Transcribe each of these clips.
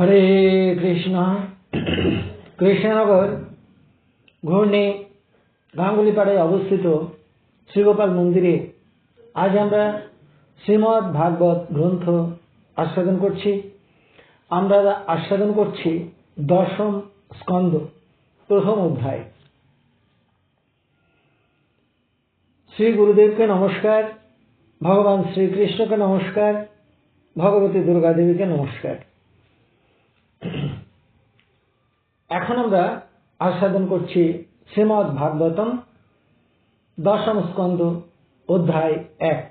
হরে কৃষ্ণ। কৃষ্ণনগর ঘূর্ণি গাঙ্গুলিপাড়ায় অবস্থিত শ্রীগোপাল মন্দিরে আজ আমরা শ্রীমৎ ভাগবত গ্রন্থ আস্বাদন করছি। আমরা আস্বাদন করছি দশম স্কন্দ প্রথম অধ্যায়। শ্রী গুরুদেবকে নমস্কার, ভগবান শ্রীকৃষ্ণকে নমস্কার, ভগবতী দুর্গাদেবীকে নমস্কার। এখন আমরা আস্বাদন করছি শ্রীমৎ ভাগবতম দশম স্কন্দ অধ্যায় এক।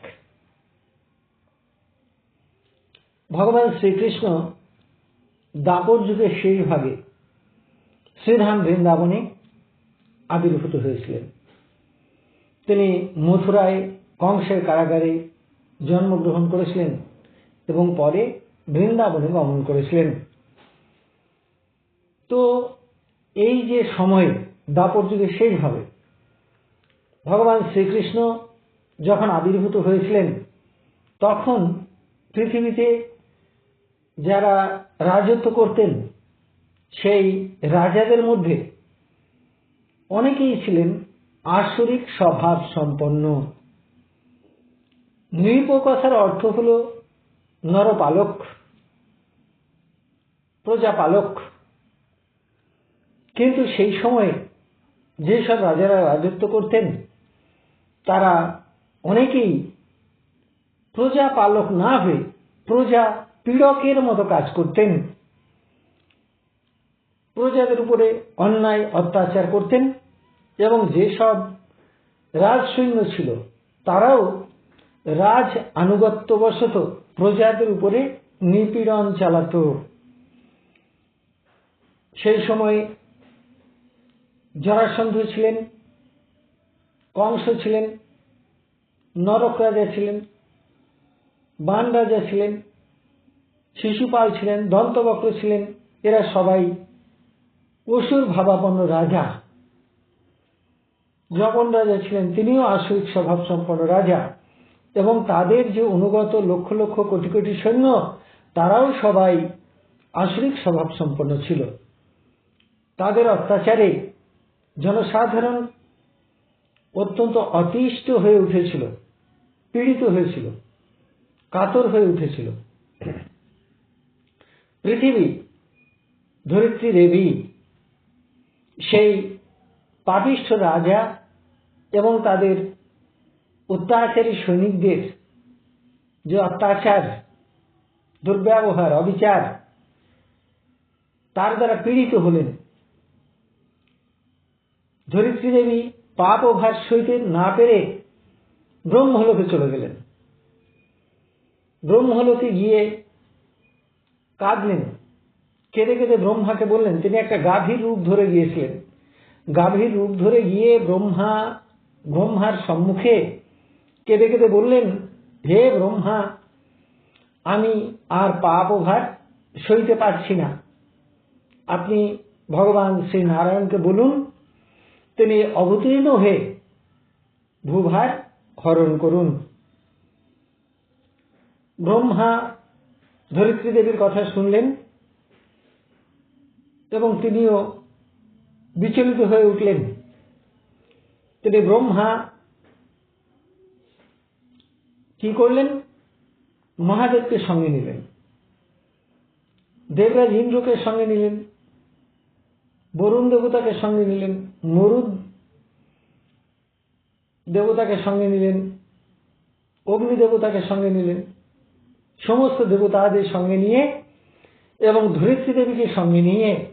ভগবান শ্রীকৃষ্ণ দাপর যুগের শেষ ভাগে শ্রীধাম বৃন্দাবনে আবির্ভূত হয়েছিলেন। তিনি মথুরায় কংসের কারাগারে জন্মগ্রহণ করেছিলেন এবং পরে বৃন্দাবনে গমন করেছিলেন। তো এই যে সময়ে দাপর শেষ হবে ভগবান শ্রীকৃষ্ণ যখন আবির্ভূত হয়েছিলেন, তখন পৃথিবীতে যারা রাজত্ব করতেন, সেই রাজাদের মধ্যে অনেকেই ছিলেন আসরিক স্বভাব সম্পন্ন। নৃপ কথার অর্থ হল নরপালক, প্রজাপালক। কিন্তু সেই সময়ে যেসব রাজারা রাজত্ব করতেন, তারা অনেকেই প্রজা পালক না হয়ে প্রজা পীড়কের মতো কাজ করতেন। প্রজাদের উপরে অন্যায়, অত্যাচার করতেন এবং যেসব রাজসৈন্য ছিল, তারাও রাজ আনুগত্যবশত প্রজাদের উপরে নিপীড়ন চালাত। সেই সময় জরাসন্ধ ছিলেন, কংস ছিলেন, নরক রাজা ছিলেন, বান রাজা ছিলেন, শিশুপাল ছিলেন, দন্তবক্র ছিলেন, এরা সবাই অসুর ভাবাপন্ন রাজা। জগন রাজা ছিলেন, তিনিও আসরিক স্বভাব সম্পন্ন রাজা। এবং তাদের যে অনুগত লক্ষ লক্ষ কোটি কোটি সৈন্য, তারাও সবাই আসরিক স্বভাব সম্পন্ন ছিল। তাদের অত্যাচারে জনসাধারণ অত্যন্ত অতিষ্ঠ হয়ে উঠেছিল, পীড়িত হয়েছিল, কাতর হয়ে উঠেছিল। পৃথিবী ধরিত্রী দেবী, সেই পাপিষ্ঠ রাজা এবং তাদের অত্যাচারী সৈনিকদের যে অত্যাচার, দুর্ব্যবহার, অবিচার, তার দ্বারা পীড়িত হলেন। ধরিত্রী দেবী পাপ ও ভার সইতে না পেরে ব্রহ্মলোকে চলে গেলেন। ব্রহ্মলোকে গিয়ে কাঁদলেন। কেঁদে কেঁদে ব্রহ্মাকে বললেন, তিনি একটা গাভীর রূপ ধরে গিয়েছিলেন। গাভীর রূপ ধরে গিয়ে ব্রহ্মা ব্রহ্মার সম্মুখে কেঁদে কেঁদে বললেন, হে ব্রহ্মা, আমি আর পাপ ও ভার সইতে পারছি না। আপনি ভগবান শ্রী নারায়ণকে বলুন তিনি অবতীর্ণ হয়ে ভূভার হরণ করুন। ব্রহ্মা ধরিত্রী দেবীর কথা শুনলেন এবং তিনিও বিচলিত হয়ে উঠলেন। তিনি ব্রহ্মা কি করলেন? মহাদেবকে সঙ্গে নিলেন। দেবরাজ ইন্দ্রকে সঙ্গে নিলেন। বরুণ দেবতাকে সঙ্গে নিলেন। মরুদ দেবতাকে সঙ্গে নিলেন, অগ্নি দেবতাকে সঙ্গে নিলেন, সমস্ত দেবতাদের সঙ্গে নিয়ে এবং ধরিত্রী দেবীকে সঙ্গে নিয়ে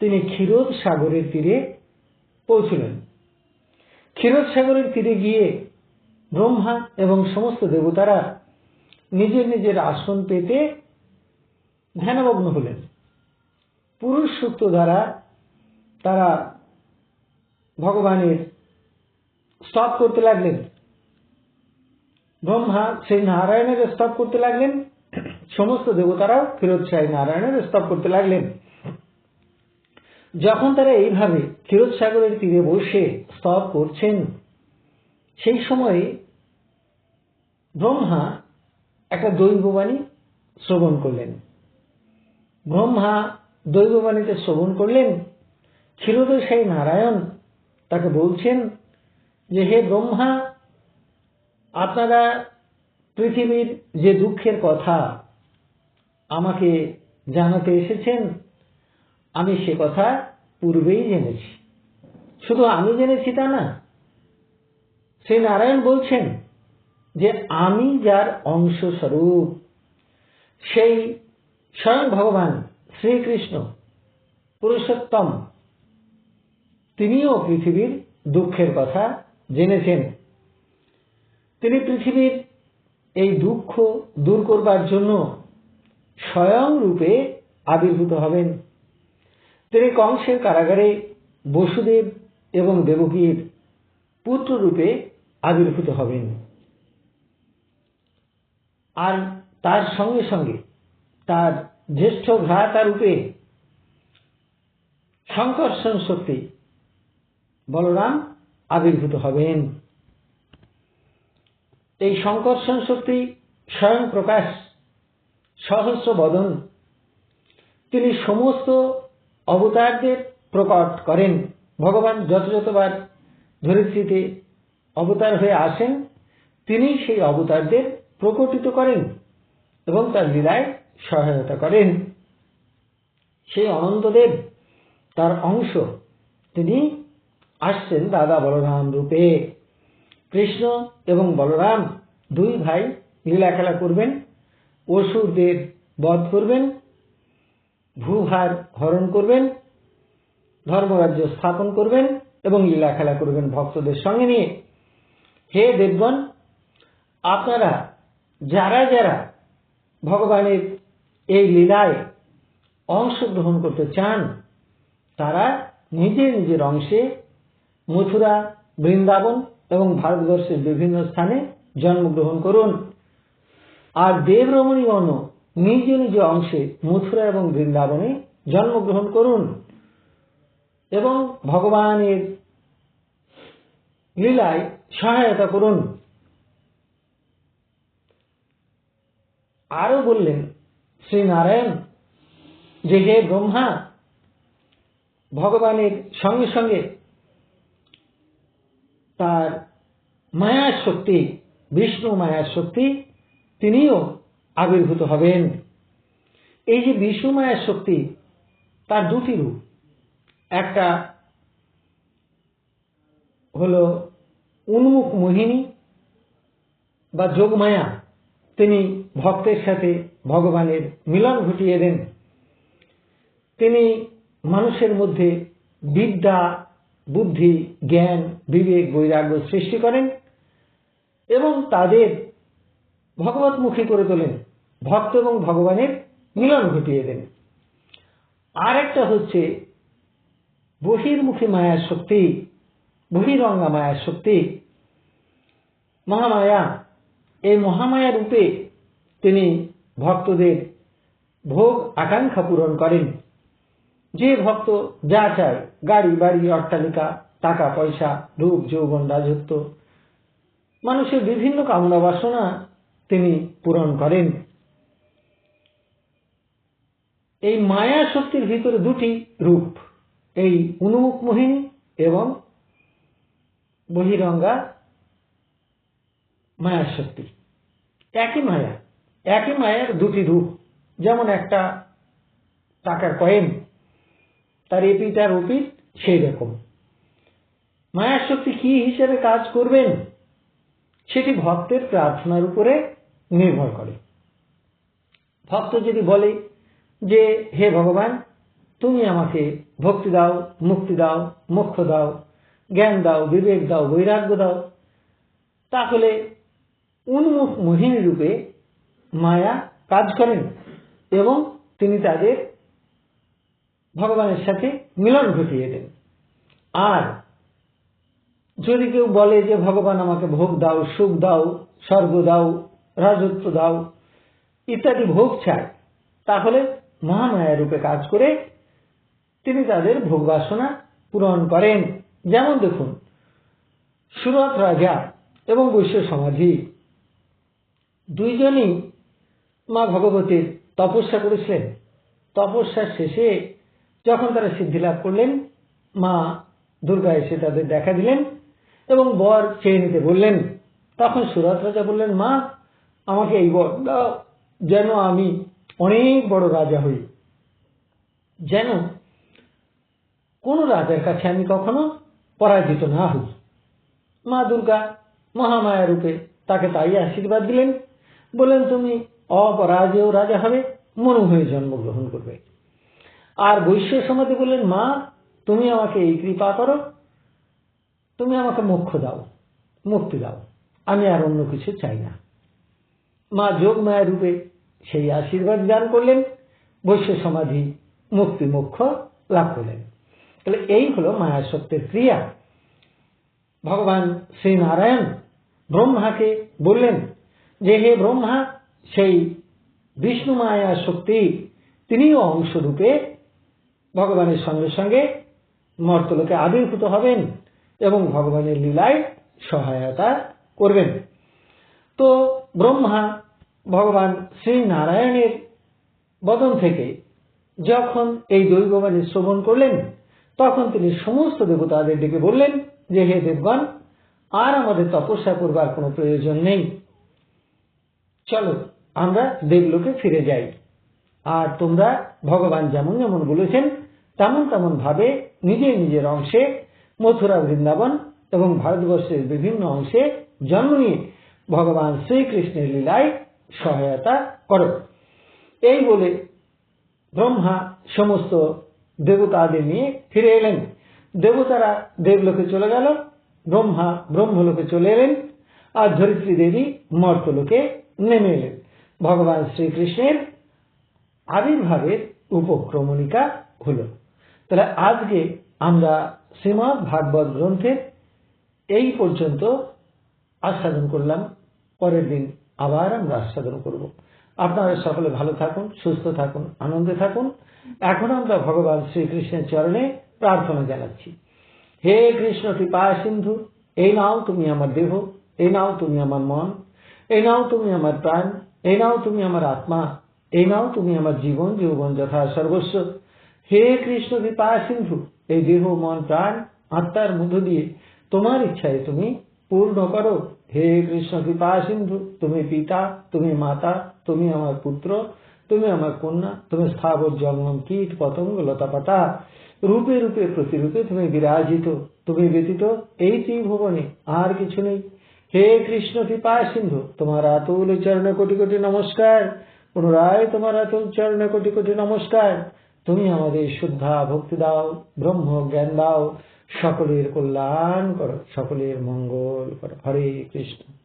তিনি ক্ষীরোদ সাগরের তীরে পৌঁছলেন। ক্ষীরোদ সাগরের তীরে গিয়ে ব্রহ্মা এবং সমস্ত দেবতারা নিজের নিজের আসন পেতে ধ্যানমগ্ন হলেন। পুরুষ সূত্র দ্বারা তারা ভগবানের স্তব করতে লাগলেন। ব্রহ্মা সেই নারায়ণের স্তব করতে লাগলেন। সমস্ত দেবতারাও ক্ষীরোৎসাহী নারায়ণের স্তব করতে লাগলেন। যখন তারা এইভাবে ক্ষীরোদ সাগরের তীরে বসে স্তব করছেন, সেই সময়ে ব্রহ্মা একটা দৈববাণী শ্রবণ করলেন। ব্রহ্মা দৈববাণীতে শ্রবণ করলেন ক্ষীরোদশাই নারায়ণ তাকে বলছেন যে, হে ব্রহ্মা, আপনারা পৃথিবীর যে দুঃখের কথা আমাকে জানাতে এসেছেন, আমি সে কথা পূর্বেই জেনেছি। শুধু আমি জেনেছি তা না, শ্রী নারায়ণ বলছেন যে, আমি যার অংশ স্বরূপ সেই স্বয়ং ভগবান শ্রীকৃষ্ণ পুরুষোত্তম তিনিও পৃথিবীর দুঃখের কথা জেনেছেন। তিনি পৃথিবীর এই দুঃখ দূর করবার জন্য স্বয়ং রূপে আবির্ভূত হবেন। তিনি কংসের কারাগারে বসুদেব এবং দেবকীর পুত্র রূপে আবির্ভূত হবেন। আর তার সঙ্গে সঙ্গে তার জ্যেষ্ঠ ভ্রাতা রূপে সংকর্ষণ শক্তি বলরাম আবির্ভূত হবেন। এই সংকর্ষণ শক্তি স্বয়ং প্রকাশ, সহস্র বদন, তিনি সমস্ত অবতারদের প্রকট করেন। ভগবান যত যতবার ধরিত্রীতে অবতার হয়ে আসেন, তিনি সেই অবতারদের প্রকটিত করেন এবং তার লীলায় সহায়তা করেন। সেই অনন্তদেব, তার অংশ তিনি আসছেন দাদা বলরাম রূপে। কৃষ্ণ এবং বলরাম দুই ভাই লীলা খেলা করবেন, অসুরদের বধ করবেন, ভূভার হরণ করবেন, ধর্মরাজ্য স্থাপন করবেন এবং লীলা খেলা করবেন ভক্তদের সঙ্গে নিয়ে। হে দেবগণ, আপনারা যারা যারা ভগবানের এই লীলায় অংশগ্রহণ করতে চান, তারা নিজের নিজের অংশে মথুরা, বৃন্দাবন এবং ভারতবর্ষের বিভিন্ন স্থানে জন্মগ্রহণ করুন। আর দেবরমণীগণ নিজ নিজ অংশে মথুরা এবং বৃন্দাবনে জন্মগ্রহণ করুন। এবং ভগবানের লীলায় সহায়তা করুন। আরও বললেন শ্রী নারায়ণ যে হে ব্রহ্মা, ভগবানের সঙ্গে সঙ্গে তার মায়ার শক্তি, বিষ্ণু মায়ার শক্তি, তিনিও আবির্ভূত হবেন। এই যে বিষ্ণু মায়ার শক্তি, তার দুটি রূপ। একটা হল উন্মুখ মোহিনী বা যোগমায়া, তিনি ভক্তের সাথে ভগবানের মিলন ঘটিয়ে দেন। তিনি মানুষের মধ্যে বিদ্যা বুদ্ধি, জ্ঞান, বিবেক, বৈরাগ্য সৃষ্টি করেন এবং তাদের ভগবতমুখী করে তোলেন। ভক্ত এবং ভগবানের মিলন ঘটিয়ে দেন। আর একটা হচ্ছে বহির্মুখী মায়ার শক্তি, বহিরঙ্গা মায়ার শক্তি। মহামায়া, এই মহামায়া রূপে তিনি ভক্তদের ভোগ আকাঙ্ক্ষা পূরণ করেন। যে ভক্ত যা চায়, গাড়ি, বাড়ি, অট্টালিকা, টাকা, পয়সা, রূপ, যৌবন, রাজত্ব, মানুষের বিভিন্ন কামনা বাসনা তিনি পূরণ করেন। এই মায়া শক্তির ভিতরে দুটি রূপ, এই উন্মুখ মোহিনী এবং বহিরঙ্গা মায়ার শক্তি। একই মায়া, একই মায়ার দুটি রূপ, যেমন একটা টাকার কয়েন তার এপিট আর ওপিট সেই রকম। মায়ার শক্তি কি হিসেবে কাজ করবেন? সেটি ভক্তের প্রার্থনার উপরে নির্ভর করে। ভক্ত যদি বলে যে, হে ভগবান, তুমি আমাকে ভক্তি দাও, মুক্তি দাও, মোক্ষ দাও, জ্ঞান দাও, বিবেক দাও, বৈরাগ্য দাও, তাহলে উন্মুখ মোহিনী রূপে মায়া কাজ করেন এবং তিনি তাদের ভগবানের সাথে মিলন ঘটিয়ে দেন। আর যদি কেউ বলে যে, ভগবান আমাকে ভোগ দাও, সুখ দাও, স্বর্গ দাও, রাজত্ব দাও, ইত্যাদি ভোগ চায়, তাহলে মহামায়া রূপে কাজ করে তিনি তাদের ভোগ বাসনা পূরণ করেন। যেমন দেখুন, সুরত রাজা এবং বৈশ্য সমাধি, দুইজনই মা ভগবতীর তপস্যা করেছিলেন। তপস্যার শেষে যখন তারা সিদ্ধি লাভ করলেন, মা দুর্গা এসে তাদের দেখা দিলেন এবং বর চেয়ে নিতে বললেন। তখন সুরত রাজা বললেন, মা, আমাকে এই বর দাও, যেন আমি অনেক বড় রাজা হই। যেন কোন রাজার কাছে আমি কখনো পরাজিত না হই। মা দুর্গা মহামায়া রূপে তাকে তাই আশীর্বাদ দিলেন। বললেন, তুমি অপরাজেয় রাজা হবে মনু হয়ে জন্মগ্রহণ করবে। আর বৈশ্য সমাধি বললেন, মা, তুমি আমাকে এই কৃপা করো, তুমি আমাকে মোক্ষ দাও, মুক্তি দাও, আমি আর অন্য কিছু চাই না। মা যোগমায়া রূপে সেই আশীর্বাদ দান করলেন, বৈশ্য সমাধি, মুক্তি মোক্ষ লাভ করলেন। তাহলে এই হলো মায়া সত্যের ক্রিয়া। ভগবান শ্রী নারায়ণ ব্রহ্মাকে বললেন যে, হে ব্রহ্মা, সেই বিষ্ণু মায়া শক্তি, তিনিও অংশরূপে ভগবানের সঙ্গে সঙ্গে মর্তলোকে আবির্ভূত হবেন এবং ভগবানের লীলায় সহায়তা করবেন। তো ব্রহ্মা ভগবান শ্রী নারায়ণের বদন থেকে যখন এই দৈববাণী শ্রবণ করলেন, তখন তিনি সমস্ত দেবতাদের ডেকে বললেন যে, হে দেবগণ, আর আমাদের তপস্যা করবার কোনো প্রয়োজন নেই। চলো আমরা দেবলোকে ফিরে যাই। আর তোমরা ভগবান যেমন যেমন বলেছেন, তেমন তেমন ভাবে নিজের নিজের অংশে মথুরা, বৃন্দাবন এবং ভারতবর্ষের বিভিন্ন অংশে জন্ম নিয়ে ভগবান শ্রীকৃষ্ণের লীলায় সহায়তা করো। এই বলে ব্রহ্মা সমস্ত দেবতাদের নিয়ে ফিরে এলেন। দেবতারা দেবলোকে চলে গেল, ব্রহ্মা ব্রহ্মলোকে চলে এলেন আর ধরিত্রী দেবী মর্তলোকে নেমে এলেন। ভগবান শ্রীকৃষ্ণের আবির্ভাবের উপক্রমণিকা হল। তাহলে আজকে আমরা শ্রীমৎ ভাগবত গ্রন্থের এই পর্যন্ত আস্বাদন করলাম। পরের দিন আবার আমরা আস্বাদন করব। আপনারা সকলে ভালো থাকুন, সুস্থ থাকুন, আনন্দে থাকুন। এখন আমরা ভগবান শ্রীকৃষ্ণের চরণে প্রার্থনা জানাচ্ছি। হে কৃষ্ণ কৃপা সিন্ধু, এই নাও তুমি আমার দেহ, এই নাও তুমি আমার মন, এই নাও তুমি আমার প্রাণ, এই নাও তুমি আমার আত্মা এই নাও তুমি আমার জীবন, যৌবন যথা সর্বস্ব। হে কৃষ্ণ কৃপা সিন্ধু, এই দেহ, মন, প্রাণ, আত্মার মধ্য দিয়ে তোমার ইচ্ছায় তুমি পূর্ণ করো। হে কৃষ্ণ কৃপা সিন্ধু, তুমি পিতা, তুমি মাতা, তুমি আমার পুত্র, তুমি আমার কন্যা, তুমি স্থাবর জঙ্গম, কীট, পতঙ্গ, লতা পাতা। রূপে রূপে, প্রতিরূপে তুমি বিরাজিত, তুমি ব্যতীত এই ত্রিভুবনে আর কিছু নেই। হে কৃষ্ণ কৃপা সিন্ধু, তোমার আতুল চরণে কোটি কোটি নমস্কার। পুনরায় তোমার আচল চরণে কোটি কোটি নমস্কার। তুমি আমাদের শুদ্ধা ভক্তি দাও, ব্রহ্ম জ্ঞান দাও, সকলের কল্যাণ করো, সকলের মঙ্গল করো। হরে কৃষ্ণ।